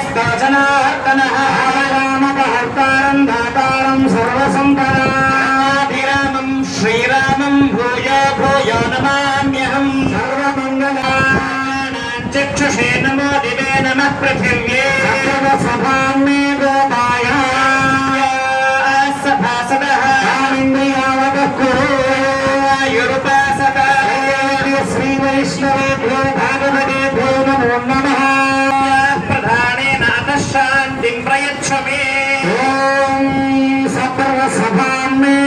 పరస్యాభయస్తాచనార్తనః రామకహర్తారం దాతారం సర్వసంపదాభిరామం శ్రీరామం భూయ భూయ నమామ్యహం సర్వమంగళాచక్షుషే నమో దివే నమః పృథివ్యే. సభాం మే సర్వసభాం మే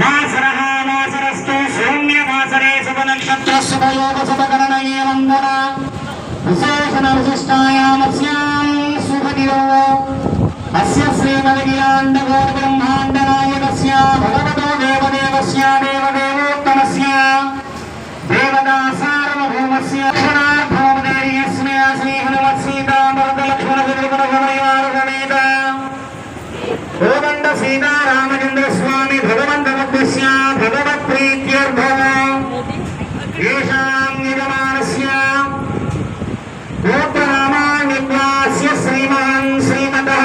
వాసరహాసరస్తు శూన్యవాసరే శుభనక్షత్ర శుభయోగ శుభకరణయే వందన. విశేషణ విశిష్టాయామస్యాం శుభదివో అస్య శ్రీమదిగిలాండ గోర్బ్రహ్మాండ నాయకస్య భగవతో దేవదేవస్య దేవదేవోత్తమస్య. దేవదాసార్వభౌమస్య లక్షణార్థోపదేర్యస్య శ్రీహనుమత్సీతామృత सीतारामचन्द्रस्वामी भगवन्तमुद्दिश्य भगवत्प्रीत्यर्थः येषाम् यजमानस्य गोत्रनामान्निवास्य श्रीमान् श्रीमतः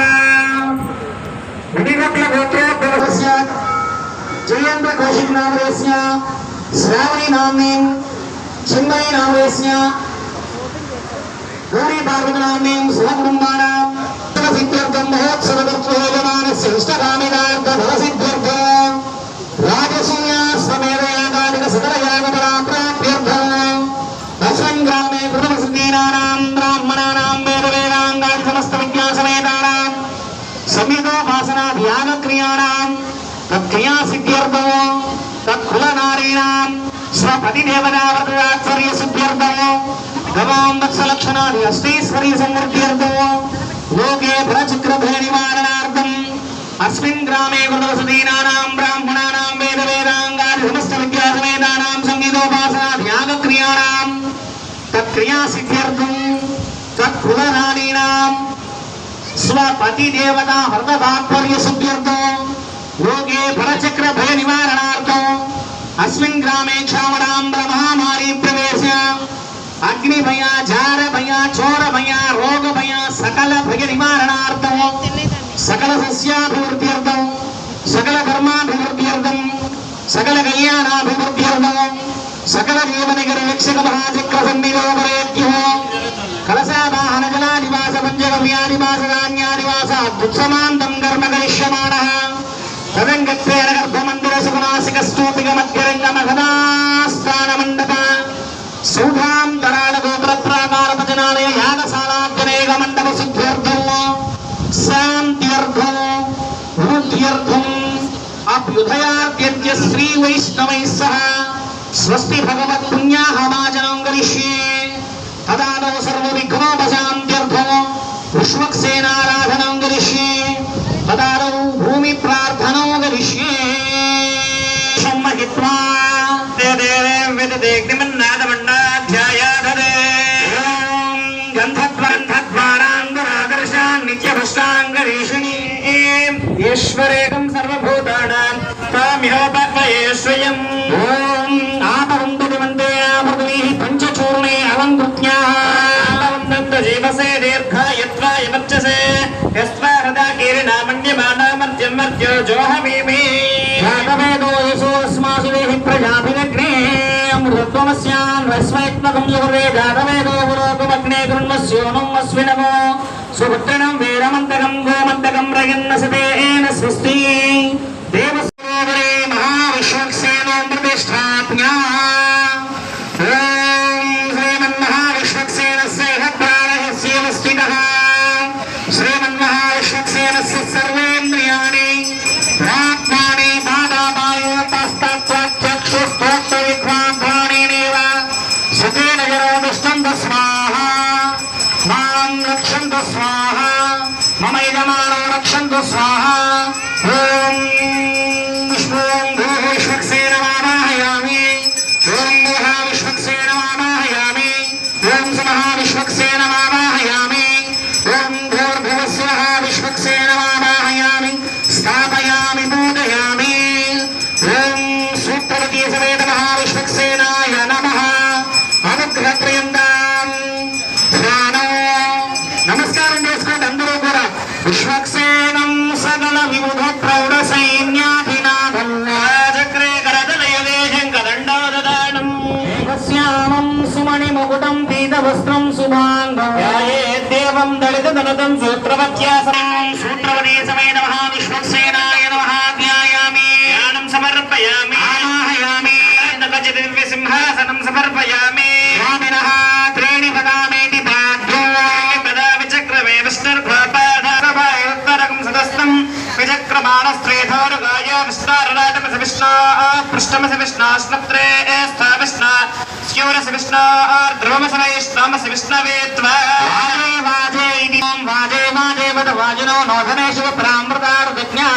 मुनिवक्लगोत्रोद्भवस्य जयन्तकौशिकनामदेस्य श्रावणी नाम्नीं चिन्मयी नामदेस्य गौरीभागवतनाम्नीं स्वकुटुम्बानाम् సిద్ధ్యర్థం మహోత్సవృత్యోజమాన శిష్టకామిదార్థసిద్ధ్యర్థం రాజసూయాశ్వమేధయాగాదిక సకలయాగపరాప్రాప్త్యర్థం అస్మిన్ గ్రామే ప్రథమసిద్ధీనానాం బ్రాహ్మణానాం వేదవేదాంగాది సమస్త విద్యాసమేతానాం సంహితోపాసనాధ్యానక్రియాణాం తత్క్రియాసిద్ధ్యర్థం తత్కులనారీణాం స్వపతిదేవతావ్రతాత్సర్యసిద్ధ్యర్థం గవాం వత్సలక్షణాది అష్టైశ్వరీ సమృద్ధ్యర్థం లోకే పురచక్రభేణివారణార్థం అస్మిన్ గ్రామే గుణవసదీనానాం బ్రాహ్మణానాం వేద వేదాంగాది సమస్త విద్యాసమేదానాం సంగీతోపాసనా త్యాగక్రియాణాం తత్క్రియా సిద్ధ్యర్థం తత్కులరాణీనాం స్వపతిదేవతా హ్రతభాత్పర్య సిద్ధ్యర్థం లోకే పురచక్రభయ నివారణార్థం అస్మిన్ గ్రామే క్షామణాం బ్రహ్మామారీ ప్రవేశ అగ్ని భయ జార భయ చోర భయ రోగ భయ సకల భయ నివారణార్థం సకల సస్యాభివృద్ధ్యర్థం సకల ధర్మాభివృద్ధ్యర్థం సకల కళ్యాణాభివృద్ధ్యర్థం సకల జీవనగర వీక్షక మహాచక్ర సన్నిధోపరేత్యో కలశావాహన జలాదివాస పంచగవ్యాదివాస ధాన్యాదివాస ఉత్సమాంతం కర్మ కరిష్యమాణః తదంగత్వేన గర్భమందిర సుగుణాసిక స్తూపిక మధ్యరంగ మహదాస్థాన మండప సౌధాం తరాళ గోపుర ప్రాకార భజనాలయ యాగశాలాగ్నేక మండప సిద్ధ్యర్థం శాంత్యర్థం వృద్ధ్యర్థం అభ్యుదయాద్య శ్రీ వైష్ణవై సహ స్వస్తి భగవత్ పుణ్యాహమాచనం కరిష్యే తదాదౌ సర్వ విఘ్నో ఈశ్వరేకం సర్వభూతానాం తామిహోపక్వయే స్వయం ఓం ఆపవంతటి వందే ఆపృథివీ పంచచూర్ణే అలంకృత్యాః. ఆపవంతంత జీవసే దీర్ఘాయత్వాయ వర్చసే యస్వా హృదా కీర్ణామణ్యమానామర్జం మర్జో జోహమీమి. జాతవేదో యశో అస్మాసు దేహి ప్రజాభినగ్నే. అమృతత్వమస్యాన్ వస్వైత్మకం సుహృదే జాతవేదో పురోగమగ్నే. కృణ్మస్యోనం అస్వినమో సుపుత్రణం వీరమంతకం గోమంతకం రయన్నసతేన సృష్టి దేవ మాం రక్షంతు స్వాహ మమైదమాన రక్షంతు స్వాహ. ఓం. విష్ణారరాటమస విష్ణా పృష్టమస విష్ణాశ్నప్త్రే స్థా విష్ణా స్యూరస విష్ణా ధ్రువమస వైష్ణామస విష్ణవే వాజే వాజే ఇది ఓం వాజే వాజే వద వాజినో నోధనేషు ప్రామృతారుజ్ఞా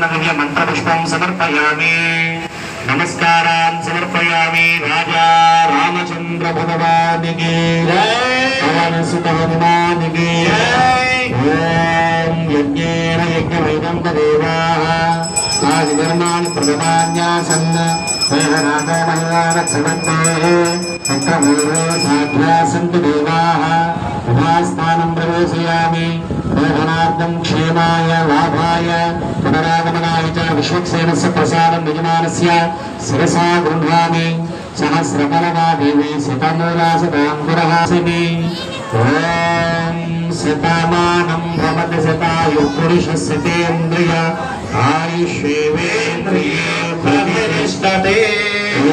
వేదోక్త సువర్ణ దివ్య మంత్ర పుష్పం సమర్పయామి. నమస్కారాన్ సమర్పయామి. రాజా రామచంద్ర భగవానికి పవన సుత హనుమానికి ఓం యజ్ఞేన యజ్ఞమైదం తదేవాః ఆది ధర్మాణి ప్రథమాన్యాసన్న దేహనాథో మహిళా రక్షణంతే తత్ర పూర్వే मोहनार्थम क्षेमाय, लाभाय, पुनरागमनाय च विश्वक्सेनस्य प्रसादं यजमानस्य शिरसा गृह्णामि। सहस्रबलवादेवी सितमूलासिताङ्कुरहासिनि ॐ सितामानं भवति प्रतिष्ठते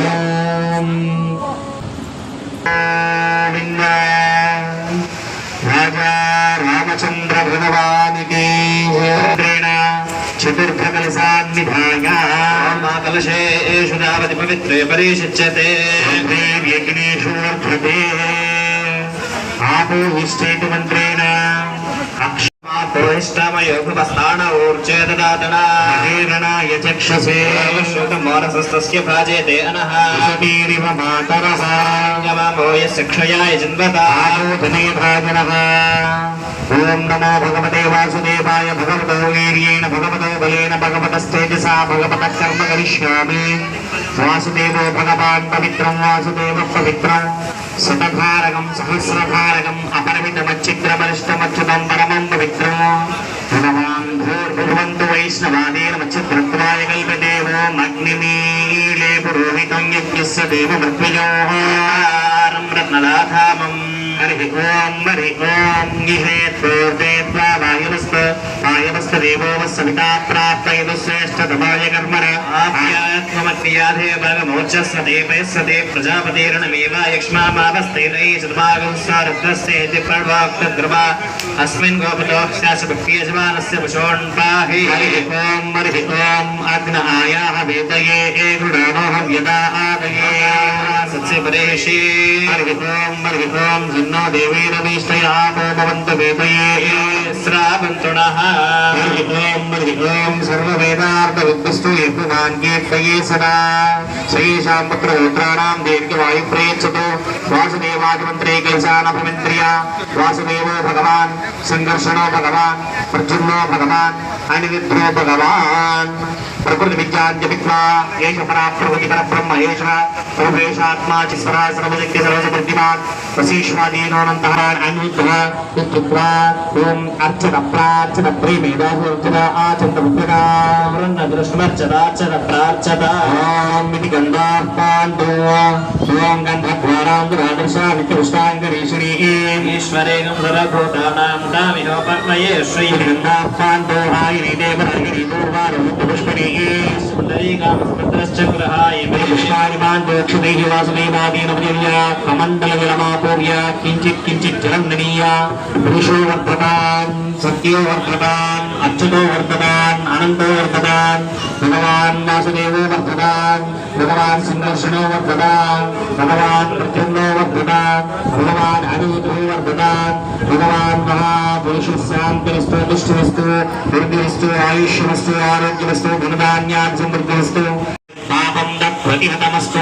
ॐ రామచంద్ర భగవానికి చతుర్థ కలశాన్నిధాయ కలశేషు నావతి పవిత్రే పరిశిచ్యతే యజ్ఞేషు వర్ధతే ఆపోహిష్టేతి మంత్రేణ అక్ష మాతోష్టమయోగమస్థాన ఊర్చేదాతనా మహేరణాయ చక్షసే. మానసస్తస్య భాజేతే అనః. సుతీరివ మాతరః యమామో యస్య క్షయాయ జన్మతా. ఆలోచనే భాజనः ఓం నమో భగవతే వాసుదేవాయ భగవతో వీర్యేణ భగవతో బలేన భగవతస్తేజసా భగవత కర్మ కరిష్యామి. వాసుదేవో భగవాన్ పవిత్రం వాసుదేవ పవిత్రం. శతభారకం సహస్రభారకం అపరిమితమచ్చిద్రమరిష్టమచ్యుతం పరమం పవిత్రం భగవాన్ భూర్భువంతు వైష్ణవాదేన మచ్చిద్రత్వాయ కల్పదేవో అగ్నిమీలే పురోహితం యజ్ఞస్య దేవ हरि ओम हरि ओम गिहे सूर्येत्वा तो वायुरस्त वायुरस्त देवो वस्सविता प्राप्तयदुश्रेष्ठतमाय क्रियाधे भग मोचस देवे सदे प्रजापतिरण मेवा यक्ष्मा प्रजापतिर्णमेव यक्ष्मामावस्तेनै चतुर्भागं सारुद्रस्य इति प्रणवाक्तद्रवा अस्मिन् गोपतोक्षासभक्तियजमानस्य पुषोण्पाहि हरि ओम हरि ओम अग्न आयाह वेदये ए गृणामोहं यदा आदये హవ్యదా ఆదయే సత్య పరేషి హరి ఓం హరి ఓం జిన్నో దేవీరమీష్టయామో భవంతు వేదయే శ్రావంతుణః హరి ఓం హరి ఓం సర్వవేదార్థ విద్వస్తు యజ్ఞవాన్ కీర్తయే సదా శ్రీశాం పుత్రపుత్రాణం దీర్ఘవాయు ప్రేక్షతో వాసుదేవాదిమంత్రే కైశానభమింద్రియ వాసుదేవో భగవాన్ సంఘర్షణో భగవాన్ ప్రజున్నో భగవాన్ అనిరుద్ధో భగవాన్ ప్రకృతి విద్యాంజ విద్వా ఏష పరా ప్రకృతి పర బ్రహ్మ ఏష సర్వేషాత్మా చిస్వరా సర్వశక్తి అర్చన ప్రార్చన ఓం శ్రీ ఇది గంగా పాండో హాయిని దేవరాగిరి దూర్వారు పుష్పణి మాన్ పుష్పాణి వాసుదేవ వాసుదేవాదీనపర్య కమండల విలమాపూర్య కించిత్ కించిత్ జలందనీయ పురుషో వర్ధతాన్ సత్యో వర్ధతాన్ అచ్యుతో వర్ధతాన్ అనంతో వర్ధతాన్ భగవాన్ వాసుదేవో వర్ధతాన్ భగవాన్ సంఘర్షణో వర్ధతాన్ భగవాన్ ప్రత్యున్నో వర్ధతాన్ భగవాన్ అనూతో వర్ధతాన్ భగవాన్ మహాపురుష శాంతిరస్తు దుష్టిరస్తు వృద్ధిరస్తు ఆయుష్యమస్తు ఆరోగ్యమస్తు ధనధాన్యాన్ని సమృద్ధిరస్తు పాపం ప్రతిహతమస్తు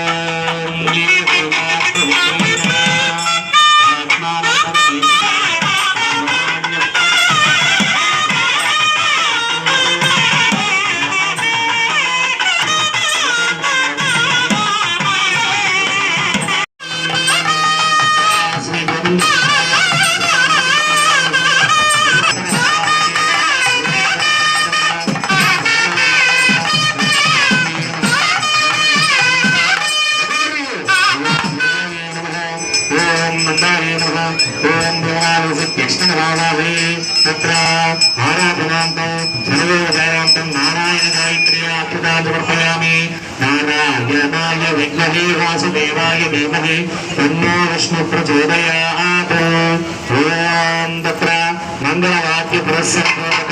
నారాయణాయ విద్మహే వాసుదేవాయ ధీమహి తన్నో విష్ణు ప్రచోదయాత్. ఓం తత్ర మంగళవాక్య పురస్సరపూర్వక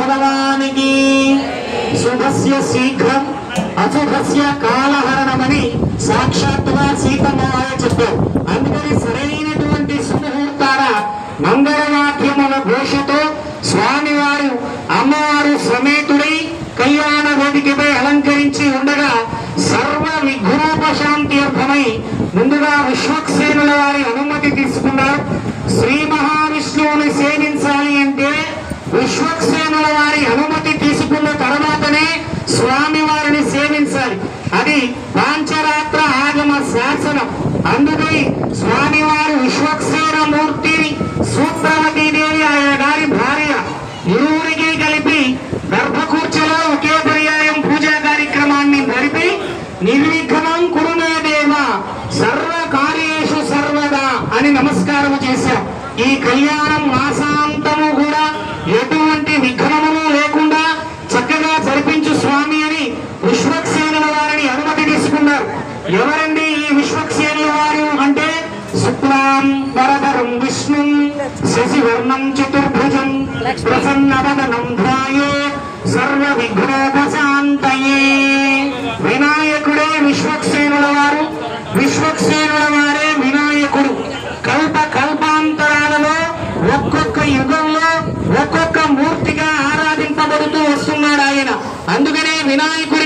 భగవానికి. శుభస్య శీఘ్రం అశుభస్య కాలహరణమని సాక్షాత్తుగా సీతమ్మ వారే చెప్పారు. అందుకని సరైనటువంటి సుముహూర్తాల మంగళవాద్యముల ఘోషతో స్వామివారు అమ్మవారు సమేతుడై కళ్యాణ వేదికపై అలంకరించి ఉండగా సర్వ విఘ్నోపశాంతి అర్థమై ముందుగా విశ్వక్సేనుల వారి అనుమతి తీసుకున్నారు. శ్రీ మహావిష్ణువుని సేవించాలి అంటే విశ్వక్సేనుల వారి అనుమతి తీసుకున్న తర్వాతనే స్వామి వారిని సేవించాలి. అది పాంచరాత్ర ఆగమ శాసనం. అందుకై స్వామివారి ప్రసన్నవదనం ధ్యాయే సర్వ విఘ్నోపశాంతయే వినాయకుడే విశ్వక్సేనుల వారు విశ్వక్సేనుల వారే వినాయకుడు. కల్ప కల్పాంతరాలలో ఒక్కొక్క యుగంలో ఒక్కొక్క మూర్తిగా ఆరాధింపబడుతూ వస్తున్నాడు ఆయన అందుకనే వినాయకుడు